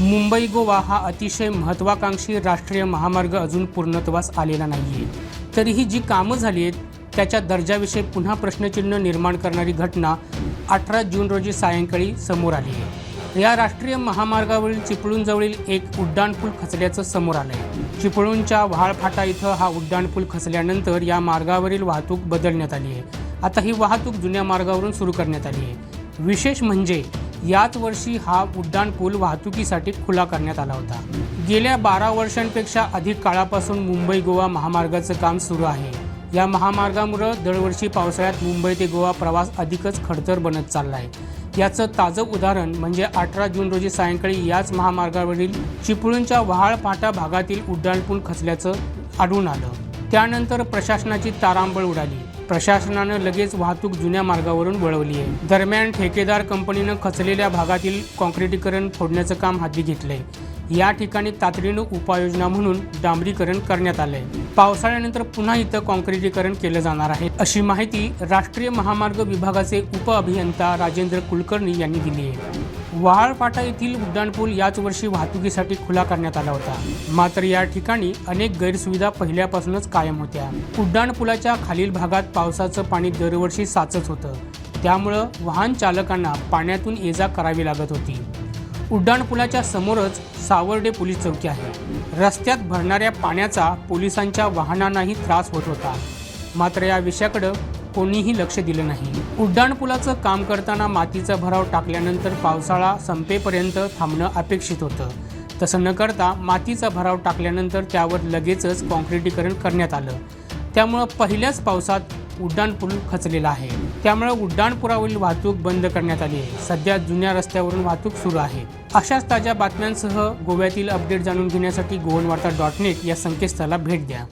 मुंबई गोवा हा अतिशय महत्त्वाकांक्षी राष्ट्रीय महामार्ग अजून पूर्णत्वास आलेला नाही आहे तरीही जी कामं झाली आहेत त्याच्या दर्जाविषयी पुन्हा प्रश्नचिन्ह निर्माण करणारी घटना अठरा जून रोजी सायंकाळी समोर आली आहे. या राष्ट्रीय महामार्गावरील चिपळूणजवळील एक उड्डाणपूल खचल्याचं समोर आलं आहे चिपळूणच्या व्हाळफाटा इथं हा उड्डाणपूल खचल्यानंतर या मार्गावरील वाहतूक बदलण्यात आली आहे. आता ही वाहतूक जुन्या मार्गावरून सुरू करण्यात आली आहे. विशेष म्हणजे याच वर्षी हा उड्डाणपूल वाहतुकीसाठी खुला करण्यात आला होता. गेल्या बारा वर्षांपेक्षा अधिक काळापासून मुंबई गोवा महामार्गाचं काम सुरू आहे. या महामार्गामुळं दरवर्षी पावसाळ्यात मुंबई ते गोवा प्रवास अधिकच खडतर बनत चालला आहे याचं ताजं उदाहरण म्हणजे अठरा जून रोजी सायंकाळी याच महामार्गावरील चिपळूणच्या वहाळ फाटा भागातील उड्डाणपूल खचल्याचं आढळून आलं. त्यानंतर प्रशासनाची तारांबळ उडाली. प्रशासनानं लगेच वाहतूक जुन्या मार्गावरून वळवली आहे. दरम्यान ठेकेदार कंपनीनं खचलेल्या भागातील कॉन्क्रिटीकरण फोडण्याचं काम हाती घेतलंय. या ठिकाणी तातडीनं उपाययोजना म्हणून डांबरीकरण करण्यात आलंय. पावसाळ्यानंतर पुन्हा इथं कॉन्क्रिटीकरण केलं जाणार आहे अशी माहिती राष्ट्रीय महामार्ग विभागाचे उपअभियंता राजेंद्र कुलकर्णी यांनी दिली आहे. वहाळपाटा येथील उड्डाणपूल याच वर्षी वाहतुकीसाठी खुला करण्यात आला होता. मात्र या ठिकाणी अनेक गैरसुविधा पहिल्यापासूनच कायम होत्या. उड्डाणपुलाच्या खालील भागात पावसाचं पाणी दरवर्षी साचत होतं. त्यामुळं वाहन चालकांना पाण्यातून ये जा करावी लागत होती. उड्डाणपुलाच्या समोरच सावर्डे पोलीस चौकी आहे. रस्त्यात भरणाऱ्या पाण्याचा पोलिसांच्या वाहनांनाही त्रास होत होता. मात्र या विषयाकडं कोणीही लक्ष दिलं नाही. उड्डाणपुलाचं काम करताना मातीचा भराव टाकल्यानंतर पावसाळा संपेपर्यंत थांबणं अपेक्षित होतं. तसं न करता मातीचा भराव टाकल्यानंतर त्यावर लगेचच कॉन्क्रिटीकरण करण्यात आलं. त्यामुळं पहिल्याच पावसात उड्डाणपूल खचलेला आहे. त्यामुळे उड्डाणपुरावरील वाहतूक बंद करण्यात आली आहे. सध्या जुन्या रस्त्यावरून वाहतूक सुरू आहे. अशाच ताज्या बातम्यांसह गोव्यातील अपडेट जाणून घेण्यासाठी गोवनवार्ता डॉट नेट या संकेतस्थळाला भेट द्या.